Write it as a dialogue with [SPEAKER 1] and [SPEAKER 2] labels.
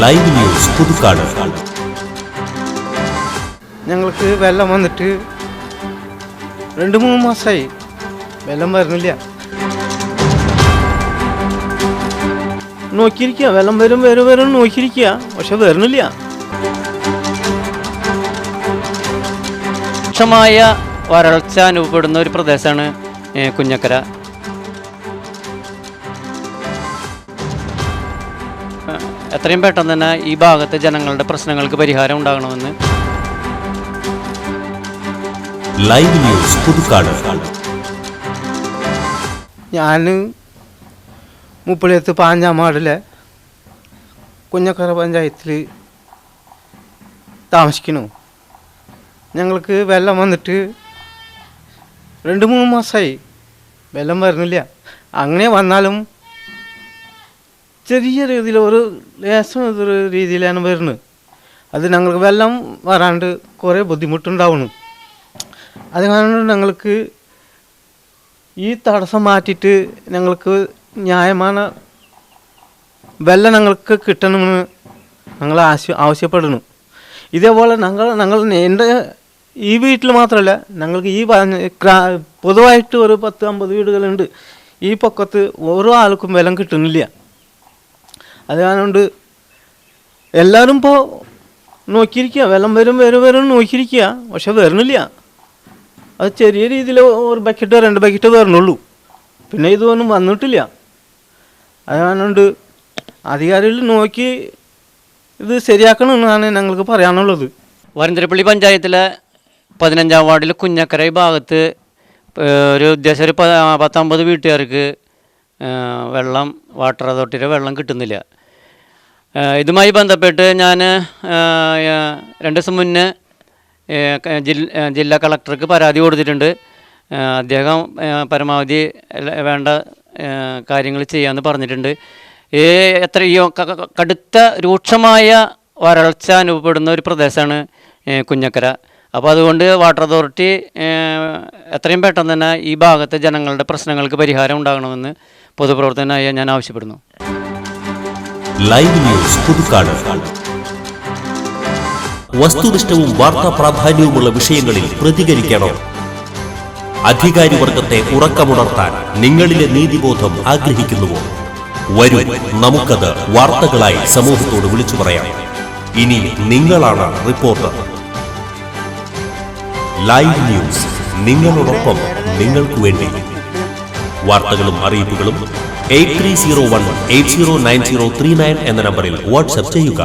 [SPEAKER 1] Live news Puthukkad.
[SPEAKER 2] ഞങ്ങൾക്ക് വെള്ളം വന്നിട്ട് രണ്ട് മൂന്ന് മാസമായി വെള്ളം വരുന്നില്ല. നോക്കിയിരിക്കുക. വെള്ളം വരും വരും വരും നോക്കിയിരിക്കുക. പക്ഷെ വരുന്നില്ല.
[SPEAKER 3] രൂക്ഷമായ വരൾച്ച അനുഭവപ്പെടുന്ന ഒരു പ്രദേശമാണ് കുഞ്ഞക്കര. എത്രയും പെട്ടെന്ന് തന്നെ ഈ ഭാഗത്തെ ജനങ്ങളുടെ പ്രശ്നങ്ങൾക്ക് പരിഹാരം ഉണ്ടാകണമെന്ന്.
[SPEAKER 1] Live news Puthukkad.
[SPEAKER 2] ഞാൻ മുപ്പളിയത്ത് പാഞ്ചാം വാർഡിലെ കുഞ്ഞക്കര പഞ്ചായത്തിൽ താമസിക്കുന്നു. ഞങ്ങൾക്ക് വെള്ളം വന്നിട്ട് രണ്ട് മൂന്ന് മാസമായി വെള്ളം വരുന്നില്ല. അങ്ങനെ വന്നാലും ചെറിയ രീതിയിൽ ഒരു ലേശം ഒരു രീതിയിലാണ് വരുന്നത്. അത് ഞങ്ങൾക്ക് വെള്ളം വരാണ്ട് കുറേ ബുദ്ധിമുട്ടുണ്ടാവുന്നു. അത് കാരണം ഞങ്ങൾക്ക് ഈ തടസ്സം മാറ്റിയിട്ട് ഞങ്ങൾക്ക് ന്യായമാണ് വെള്ളം ഞങ്ങൾക്ക് കിട്ടണമെന്ന് ഞങ്ങൾ ആവശ്യ ആവശ്യപ്പെടുന്നു. ഇതേപോലെ ഞങ്ങൾ ഞങ്ങൾ എന്റെ ഈ വീട്ടിൽ മാത്രമല്ല ഞങ്ങൾക്ക് ഈ പൊതുവായിട്ട് ഒരു പത്ത് അമ്പത് വീടുകളുണ്ട്. ഈ പൊക്കത്ത് ഓരോ ആൾക്കും വെള്ളം കിട്ടുന്നില്ല. അത് എല്ലാവരും ഇപ്പോൾ നോക്കിയിരിക്കുക വെള്ളം വരും വരും വരും നോക്കിയിരിക്കുക പക്ഷെ വരണില്ല. അത് ചെറിയ രീതിയിൽ ഒരു ബക്കറ്റ് രണ്ട് ബക്കറ്റ് വരണുള്ളൂ. പിന്നെ ഇതൊന്നും വന്നിട്ടില്ല. അത് കാരണം അധികാരികൾ നോക്കി ഇത് ശരിയാക്കണമെന്നാണ് ഞങ്ങൾക്ക് പറയാനുള്ളത്.
[SPEAKER 3] വരന്തരപ്പള്ളി പഞ്ചായത്തിലെ പതിനഞ്ചാം വാർഡിൽ കുഞ്ഞക്കര ഭാഗത്ത് ഒരു ഉദ്ദേശം ഒരു പത്തൊമ്പത് വീട്ടുകാർക്ക് വെള്ളം വാട്ടർ അതോറിറ്റിയുടെ വെള്ളം കിട്ടുന്നില്ല. ഇതുമായി ബന്ധപ്പെട്ട് ഞാൻ രണ്ട് ദിവസം മുന്നേ ജില്ല കളക്ടർക്ക് പരാതി കൊടുത്തിട്ടുണ്ട്. അദ്ദേഹം പരമാവധി വേണ്ട കാര്യങ്ങൾ ചെയ്യാമെന്ന് പറഞ്ഞിട്ടുണ്ട്. ഈ എത്ര ഈ ക- ക- കടുത്ത രൂക്ഷമായ വരൾച്ച അനുഭവപ്പെടുന്ന ഒരു പ്രദേശമാണ് കുഞ്ഞക്കര. അപ്പോൾ അതുകൊണ്ട് വാട്ടർ അതോറിറ്റി എത്രയും പെട്ടെന്ന് തന്നെ ഈ ഭാഗത്തെ ജനങ്ങളുടെ പ്രശ്നങ്ങൾക്ക് പരിഹാരം ഉണ്ടാകണമെന്ന് പൊതുപ്രവർത്തകനായ ഞാൻ ആവശ്യപ്പെടുന്നു.
[SPEAKER 1] Live news Puthukkad. വസ്തുനിഷ്ഠവും വാർത്താ പ്രാധാന്യവുമുള്ള വിഷയങ്ങളിൽ പ്രതികരിക്കണം. അധികാരി വർഗത്തെ ഉറക്കമുണർത്താൻ നിങ്ങളിലെ നീതിബോധം ആഗ്രഹിക്കുന്നുവോ? വരും നമുക്കത് വാർത്തകളായി സമൂഹത്തോട് വിളിച്ചു പറയാം. ഇനി നിങ്ങളാണ് റിപ്പോർട്ടർ. ലൈവ് ന്യൂസ് നിങ്ങളോടൊപ്പം നിങ്ങൾക്ക് വേണ്ടി. വാർത്തകളും അറിയിപ്പുകളും eight three zero one eight zero nine zero three nine എന്ന നമ്പറിൽ വാട്സ്ആപ്പ് ചെയ്യുക.